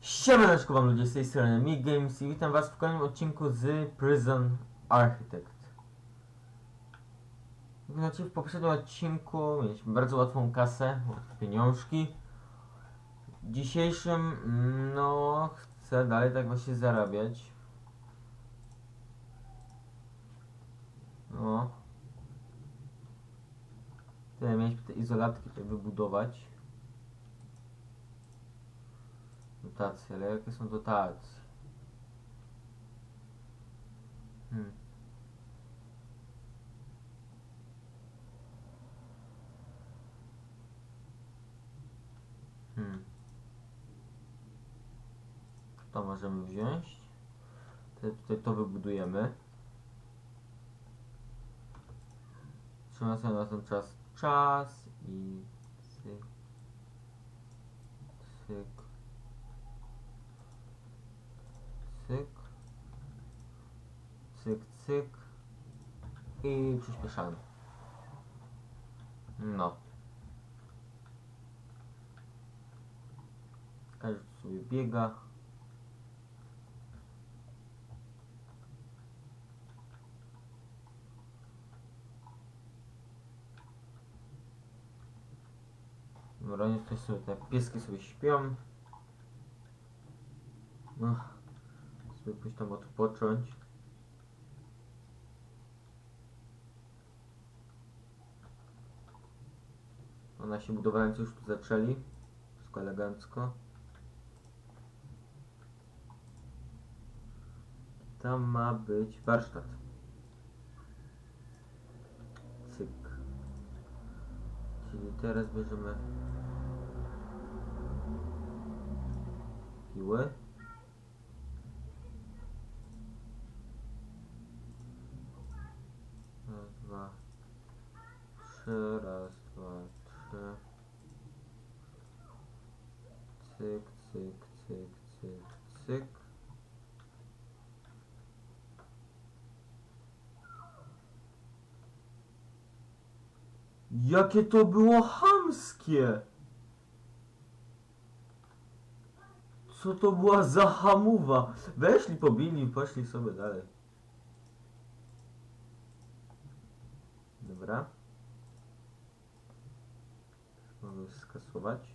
Siemaneczko wam ludzie z tej strony Mi Games i witam was w kolejnym odcinku z Prison Architect. Znaczy w poprzednim odcinku mieliśmy bardzo łatwą kasę, pieniążki. W dzisiejszym, no, chcę dalej tak właśnie zarabiać. No. Tyle mieliśmy te izolatki tutaj wybudować. Dotacje, ale jakie są dotacje? Hmm. Hmm. To możemy wziąć. Tutaj, to wybudujemy. Trzymamy sobie na ten czas czas i cyk, cyk, cyk, cyk, cyk i przyspieszamy. No. Każdy sobie biega. Dobra, niech ktoś sobie te pieski sobie śpią. No, sobie pójść tam odpocząć. No, nasi budowlańcy już tu zaczęli. Wszystko elegancko. Tam ma być warsztat. Cyk. Czyli teraz bierzemy piły. Raz, dwa, trzy, raz, dwa, trzy. Cyk, cyk, cyk, cyk, cyk. Jakie to było chamskie! Co to była za hamuwa? Weszli, pobili, poszli sobie dalej. Dobra. Mogę skasować.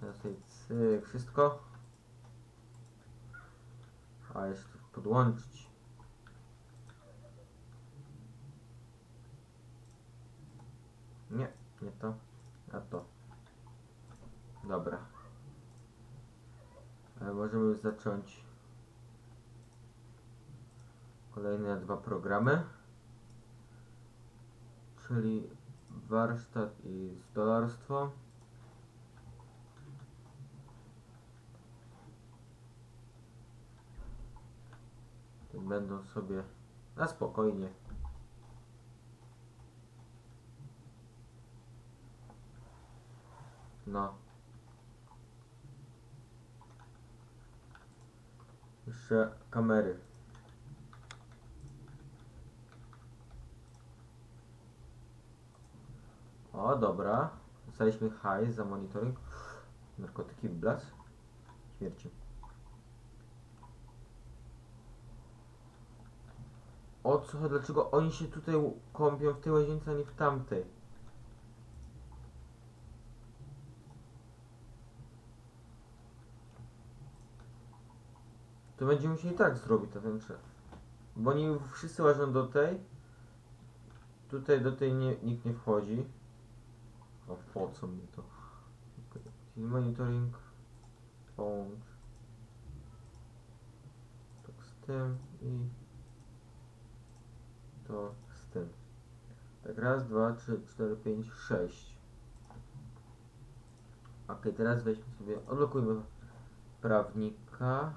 Teraz tutaj cyk, wszystko. A jeszcze podłączyć. Nie, nie to. A to. Dobra. Ale możemy już zacząć kolejne dwa programy. Czyli warsztat i stolarstwo. Tu Będą sobie na spokojnie No. Jeszcze kamery. O, dobra. Dostaliśmy high za monitoring. Narkotyki w blas. Śmierci. O co? Dlaczego oni się tutaj kąpią w tej łazience, a nie w tamtej? To będziemy musieli tak zrobić to wnętrze. Bo oni wszyscy łażą do tej. Tutaj do tej nie, nikt nie wchodzi. O po co mi to? Monitoring. Połącz. Tak z tym i to z tym. Tak raz, dwa, trzy, cztery, pięć, sześć. Ok, teraz weźmy sobie, odblokujmy prawnika.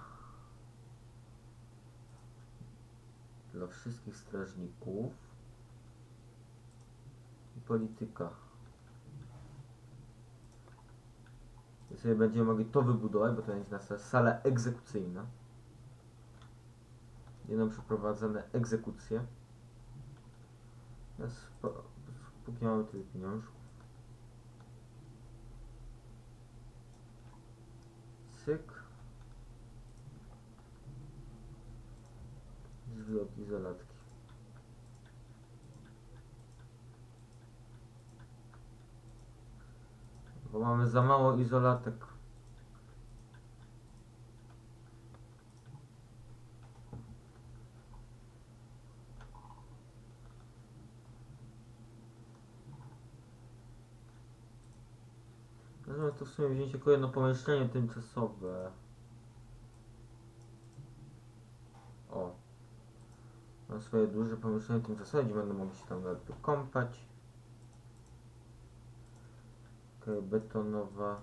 dla wszystkich strażników i polityka. sobie będziemy mogli to wybudować, bo to będzie nasza sala egzekucyjna. Będą przeprowadzane egzekucje. Teraz póki mamy tyle pieniążków. Cyk. Zwrot izolatki. Bo mamy za mało izolatek. Możemy to w sumie wziąć jako jedno pomieszczenie tymczasowe. O. Mam swoje duże pomieszczenie tymczasowe, gdzie będę mógł się tam lepiej kąpać. Betonowa.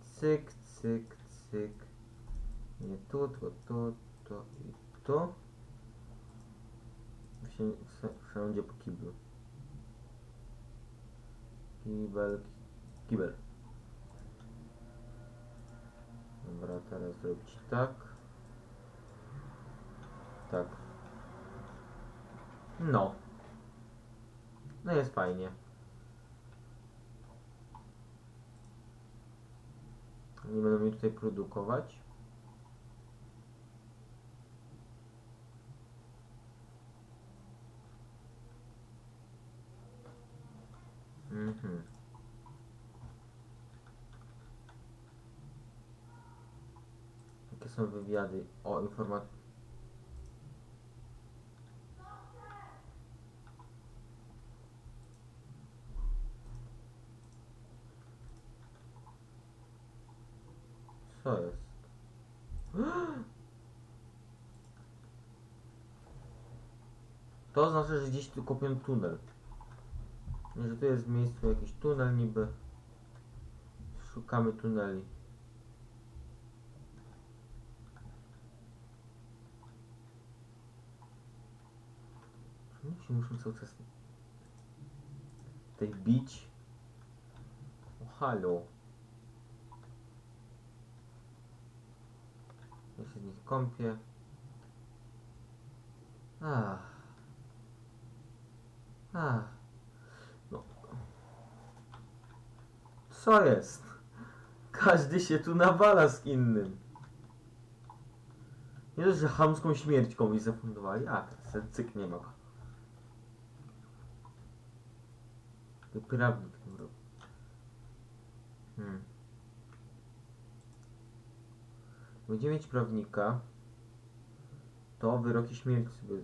Cyk, cyk, cyk. Nie tu, tylko tu, to i wsi- Wszędzie po kiblu. Kibel, ki- kibel. Dobra, teraz zrobić tak. Tak. No. No jest fajnie. Nie będą mi tutaj produkować. Mhm. Jakie są wywiady o informat... Co jest? To oznacza, że gdzieś tu kopią tunel. Że tu jest w miejscu jakiś tunel niby. Szukamy tuneli. Czemu się muszą cały czas tutaj bić? O halo. Ja się z nich kąpię. Ach. Ach. No. Co jest? Każdy się tu nawala z innym. Nie dość, że chamską śmierć komuś zafundowali. A, ten cyk nie ma. To prawnik tym robi. Hmm. Będziemy mieć prawnika. To wyroki śmierci sobie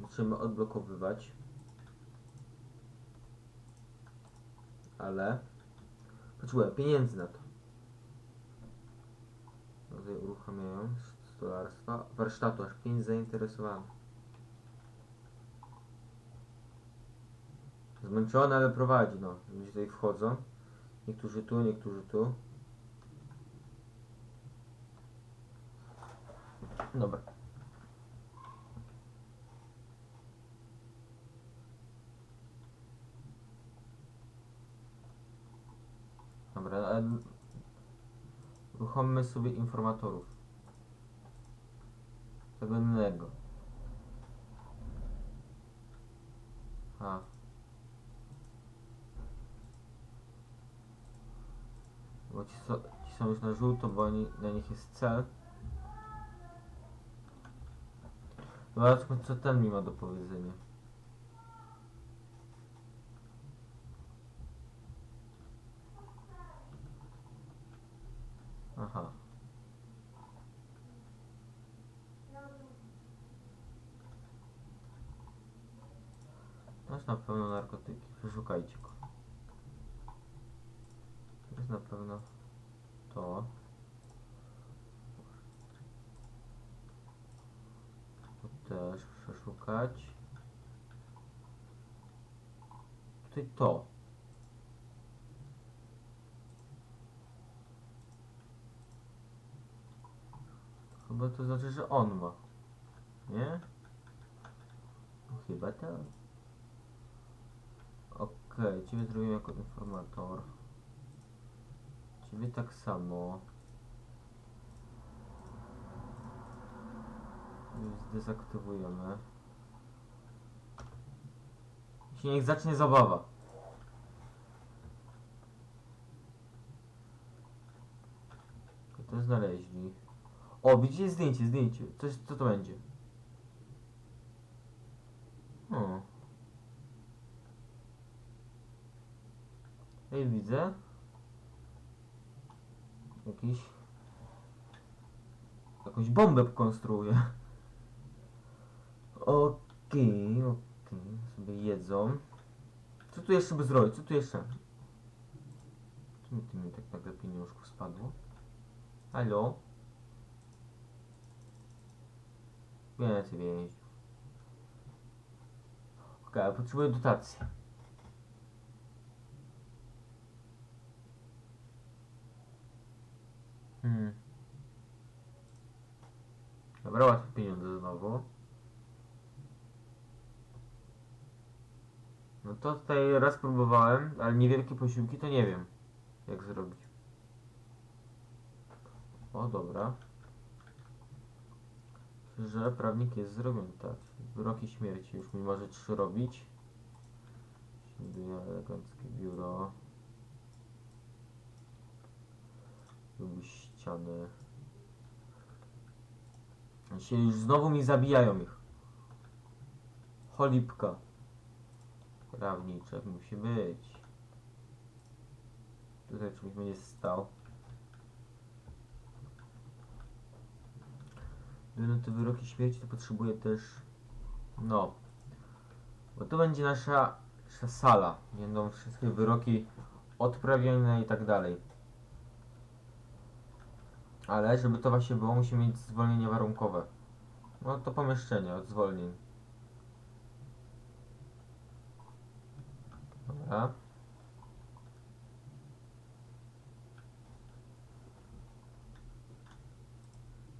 musimy odblokowywać. Ale potrzebuję pieniędzy na to. Tutaj uruchamiają stolarstwa. Warsztatu aż 5 zainteresowanych. Zmęczony, ale prowadzi, no. Ludzie tutaj wchodzą. Niektórzy tu, niektórzy tu. Dobra. Dobra, a uruchommy sobie informatorów. Tego innego. A. Bo ci, so, ci są już na żółto, bo oni, na nich jest cel. Zobaczmy co ten mi ma do powiedzenia. Masz na pewno narkotyki, przeszukajcie go. To jest na pewno to. To też przeszukać. Tutaj to. Chyba to znaczy, że on ma. Nie? Chyba tak. Okej, okay, ciebie zrobiłem jako informator. Ciebie tak samo. Zdezaktywujemy. Się niech zacznie zabawa. To znaleźli. O, widzicie zdjęcie, zdjęcie. Coś, co to będzie? Hmm. Ej, widzę. Jakiś... Jakąś bombę konstruuje. Okej, okej. Sobie jedzą. Co tu jeszcze by zrobić? Co tu jeszcze? Mi, tu mi tak nagle pieniążków spadło. Halo? Więcej więźniów. Okej, okay, potrzebuję dotacji. Hmm. Dobra, łatwe pieniądze znowu. No to tutaj raz próbowałem, ale niewielkie posiłki to nie wiem jak zrobić. O, dobra. Że prawnik jest zrobiony, tak. Wyroki śmierci już mi może trzy robić. Eleganckie biuro. Ściany. Się już znowu mi zabijają ich. Cholipka. Prawniczek musi być. Tutaj czymś będzie stał. Będą te wyroki śmierci, to potrzebuję też... No. Bo to będzie nasza, nasza sala. Będą wszystkie wyroki odprawione i tak dalej. Ale żeby to właśnie było, musimy mieć zwolnienie warunkowe. No to pomieszczenie od zwolnień. Dobra.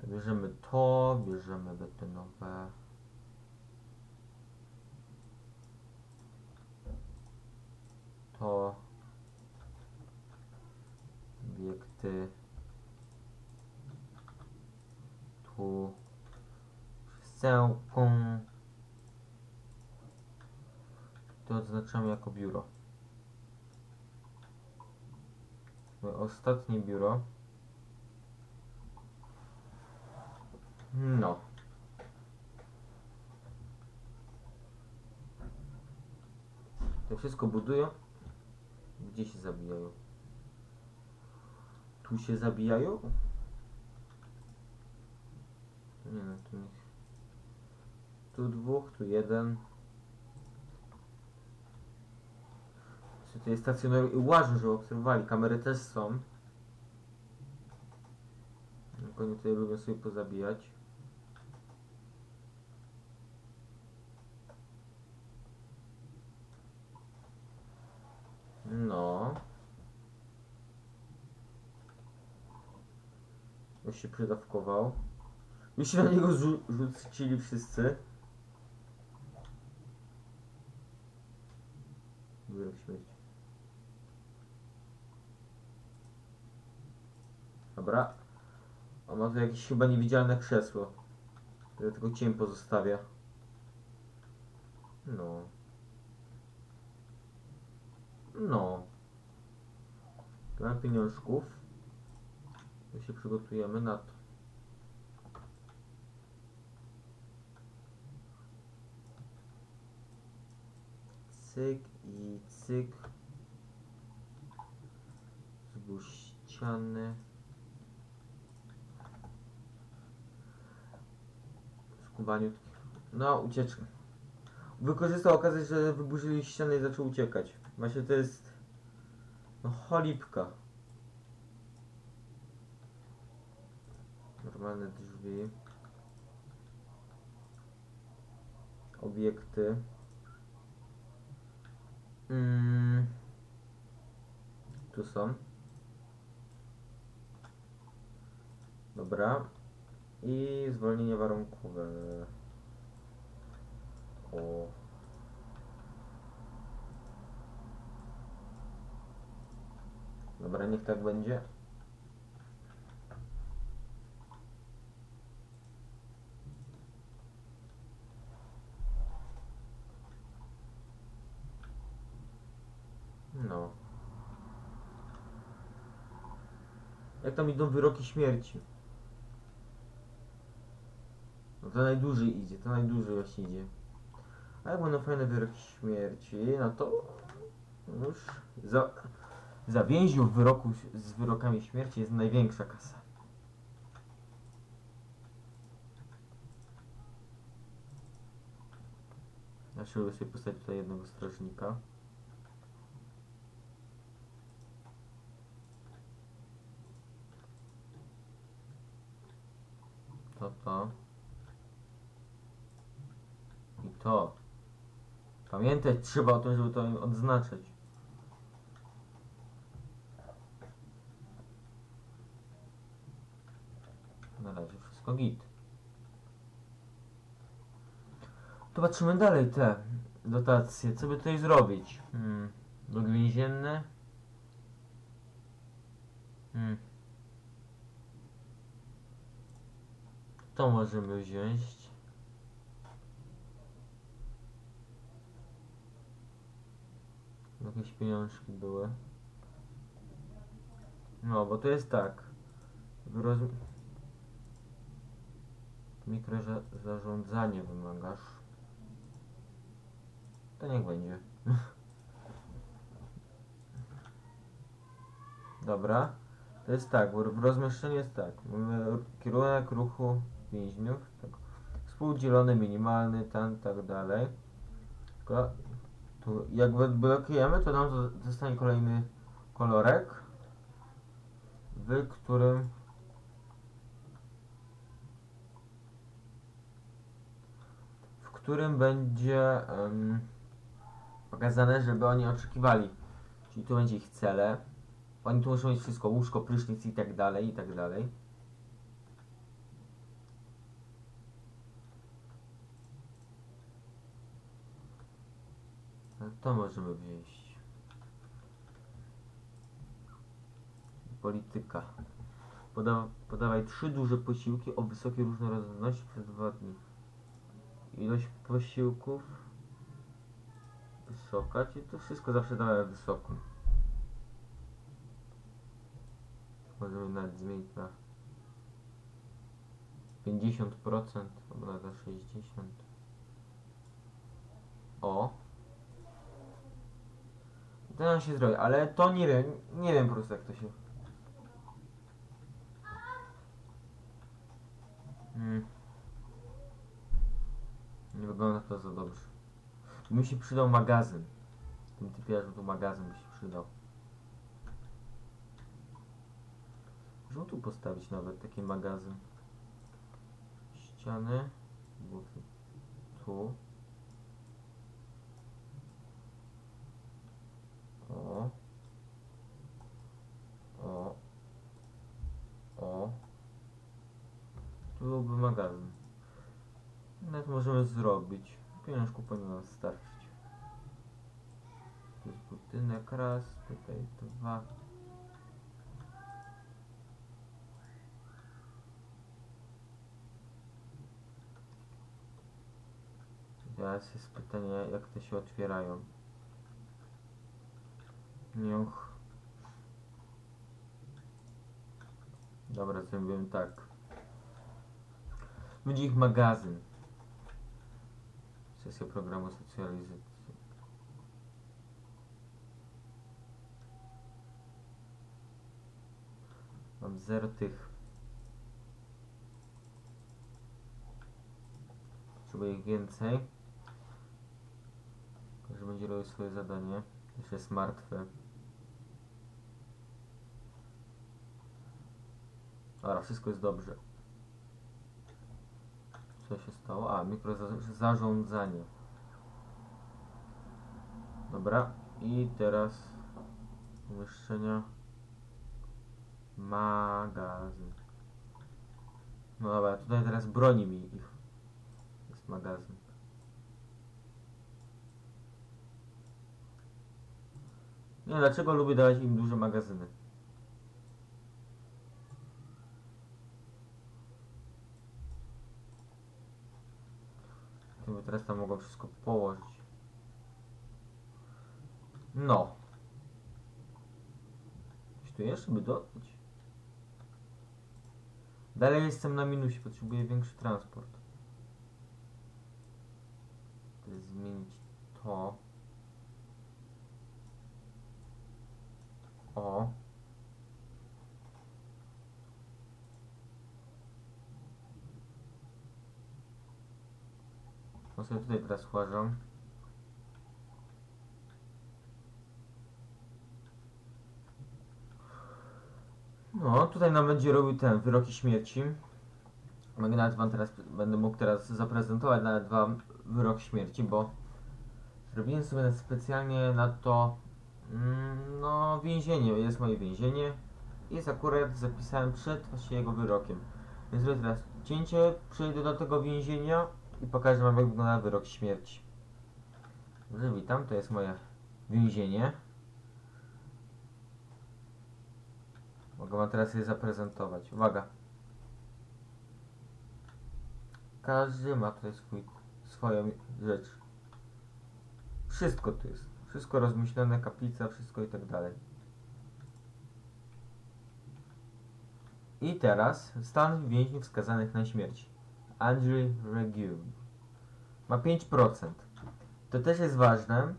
Bierzemy to, bierzemy betonowe. To. Obiekty. Tu. Krzesełką. To odznaczamy jako biuro. Moje Ostatnie biuro. No. To wszystko budują. Gdzie się zabijają? Tu się zabijają? Nie no, tu niech. Tu dwóch, tu jeden. Czy tutaj stacjonują i łażą, że obserwowali. Kamery też są. Jak oni tutaj lubią sobie pozabijać. No. Już się przydawkował. Już się na niego rzu rzucili wszyscy. Dobra. On ma tu jakieś chyba niewidzialne krzesło. które tylko cień pozostawia. No. No. Mam pieniążków. To się przygotujemy na to. Cyk i cyk. Zbóż ściany. Skubaniutki. No, ucieczka. Wykorzystał okazję, że wyburzyli ścianę i zaczął uciekać. Właśnie to jest... No, cholipka. Normalne drzwi. Obiekty. Mm. Tu są. Dobra. I zwolnienie warunkowe. O. Dobra, niech tak będzie. No. Jak tam idą wyroki śmierci? No to najdłużej idzie, to najdłużej właśnie idzie. A jak będą fajne wyroki śmierci, no to już za, za więźniów wyroku z wyrokami śmierci jest największa kasa. Się sobie postawić tutaj jednego strażnika. To to. I to. Pamiętać trzeba o tym, żeby to odznaczać. Na razie wszystko git. To patrzymy dalej te dotacje. Co by tutaj zrobić? Hmm. Hmm. To możemy wziąć. Jakieś pieniążki były. No, bo to jest tak. Wyroz... Mikrozarządzanie wymagasz. To niech będzie. Dobra. To jest tak, bo w rozmieszczeniu jest tak. Mamy kierunek ruchu więźniów. Tak. Współdzielony, minimalny, ten, tak dalej. Tu jak blokujemy, to nam zo- zostanie kolejny kolorek, w którym w którym będzie em, pokazane, żeby oni oczekiwali. Czyli tu będzie ich cele. Oni tu muszą mieć wszystko, łóżko, prysznic i tak dalej, i tak dalej. No to możemy wziąć. Polityka. Poda podawaj trzy duże posiłki o wysokiej różnorodności przez dwa dni. Ilość posiłków wysoka, czyli to wszystko zawsze dawaj wysoką. Możemy nawet zmienić na 50% albo na 60%. O! To nam się zrobi, ale to nie wiem, nie wiem po prostu jak to się... Hmm. Nie wygląda to za dobrze. Mi się przydał magazyn. Tym typiarzem tu magazyn by się przydał. Możemy tu postawić nawet taki magazyn. Ściany. Buty. Tu. O. O. O. Tu byłby magazyn. Nawet możemy zrobić. Pieniążku powinno nam starczyć. Tu jest budynek raz, tutaj dwa. Teraz jest pytanie, jak te się otwierają. Niuch. Dobra, zrobiłem tak. Będzie ich magazyn. Sesja programu socjalizacji. Mam zero tych. Potrzebuję ich więcej. Każdy będzie robił swoje zadanie. Już jest martwy. Dobra, wszystko jest dobrze. Co się stało? A, mikrozarządzanie. Dobra, i teraz umieszczenia magazyn. No dobra, tutaj teraz broni mi ich. Jest magazyn. Nie dlaczego lubię dawać im duże magazyny. Gdyby teraz tam mogło wszystko położyć. No. Coś tu jeszcze by dodać? Dalej jestem na minusie, potrzebuję większy transport. Zmienić to. O. No sobie tutaj teraz chłażą. No, tutaj nam będzie robił ten wyroki śmierci. Mogę nawet wam teraz, będę mógł teraz zaprezentować nawet wam wyrok śmierci, bo zrobiłem sobie specjalnie na to mm, no więzienie, jest moje więzienie. Jest akurat zapisałem przed właśnie jego wyrokiem. Więc teraz cięcie, przejdę do tego więzienia i pokażę wam jak wygląda wyrok śmierci. Witam, to jest moje więzienie. Mogę wam teraz je zaprezentować. Uwaga. Każdy ma tutaj swój, swoją rzecz. Wszystko tu jest. Wszystko rozmyślone, kaplica, wszystko i tak dalej. I teraz stan więźniów skazanych na śmierć. Andrzej Regiu. Ma 5%. To też jest ważne,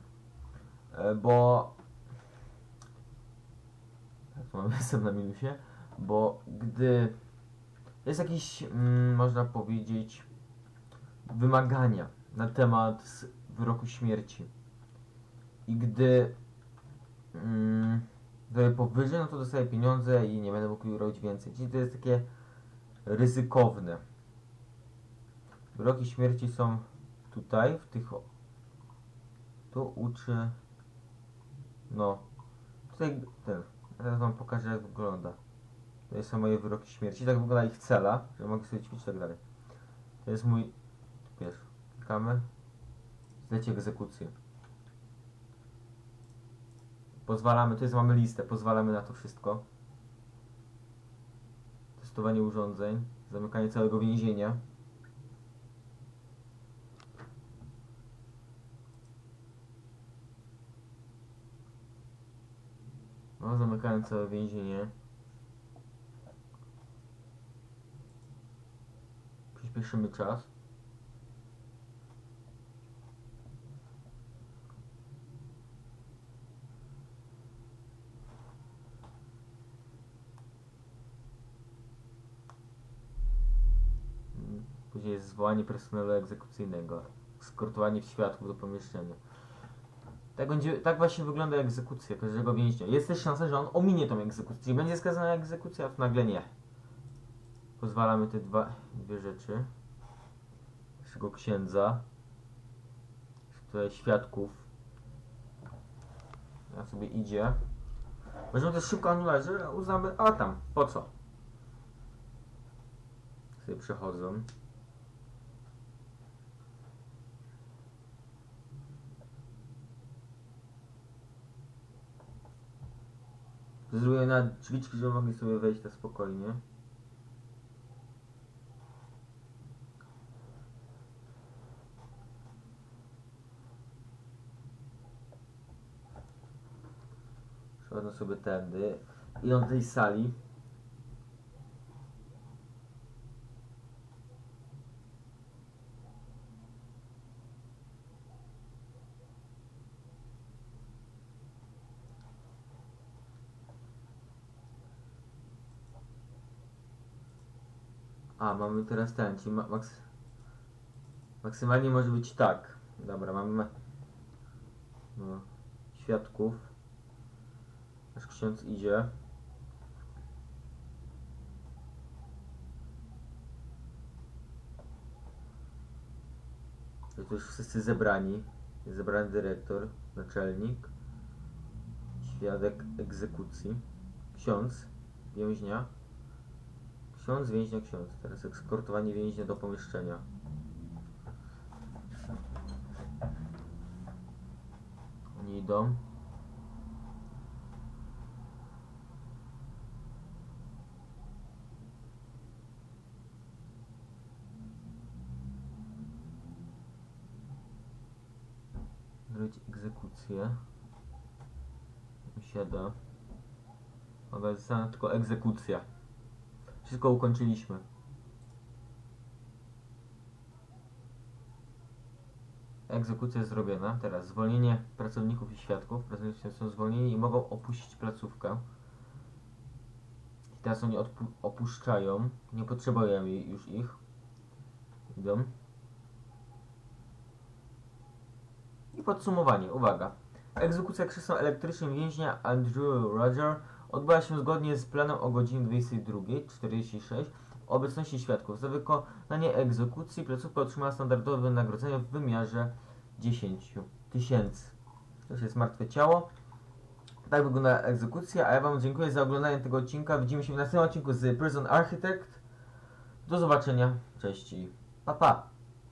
e, bo tak, jestem na minusie, bo gdy jest jakiś, mm, można powiedzieć, wymagania na temat wyroku śmierci i gdy mm, daję powyżej, no to dostaję pieniądze i nie będę mógł robić więcej. Czyli to jest takie ryzykowne. Wyroki śmierci są tutaj, w tych... Tu uczy... No. Tutaj ten... Teraz wam pokażę jak wygląda. To są moje wyroki śmierci. Tak wygląda ich cela, że mogę sobie ćwiczyć tak dalej. To jest mój... Wiesz, klikamy. Zlecie egzekucję. Pozwalamy, to jest mamy listę, pozwalamy na to wszystko. Testowanie urządzeń, zamykanie całego więzienia. No, zamykałem całe więzienie. Przyspieszymy czas. Później jest zwołanie personelu egzekucyjnego. Skortowanie świadków do pomieszczenia. Tak, będzie, tak właśnie wygląda egzekucja każdego więźnia. Jest też szansa, że on ominie tą egzekucję. Będzie skazana egzekucja, a nagle nie. Pozwalamy te dwa, dwie rzeczy. Naszego księdza. Tutaj świadków. Ja sobie idzie. Możemy też szybko anulować, że uznamy, a tam, po co? Sobie przechodzą. Zrobię na drzwiczki, żeby mogli sobie wejść na spokojnie. Przechodzą sobie tędy. Idą do tej sali. A, mamy teraz ten, czyli ma, maks, maksymalnie może być tak. Dobra, mamy ma- no, świadków. Aż ksiądz idzie. To tu już wszyscy zebrani. Zebrany dyrektor, naczelnik, świadek egzekucji, ksiądz, więźnia. Ksiądz, więźnia, ksiądz. Teraz ekskortowanie więźnia do pomieszczenia. Oni idą. Zrobić egzekucję. Siada. Dobra, została tylko egzekucja. Wszystko ukończyliśmy. Egzekucja jest zrobiona. Teraz zwolnienie pracowników i świadków. Pracownicy są zwolnieni i mogą opuścić placówkę. I teraz oni opuszczają. Nie potrzebujemy już ich. Idą. I podsumowanie. Uwaga. Egzekucja krzesłem elektrycznym więźnia Andrew Roger odbyła się zgodnie z planem o godzinie 22.46 w obecności świadków. Za wykonanie egzekucji placówka otrzymała standardowe wynagrodzenie w wymiarze 10 tysięcy. To jest martwe ciało. Tak wygląda egzekucja, a ja Wam dziękuję za oglądanie tego odcinka. Widzimy się w następnym odcinku z Prison Architect. Do zobaczenia, cześć i pa pa!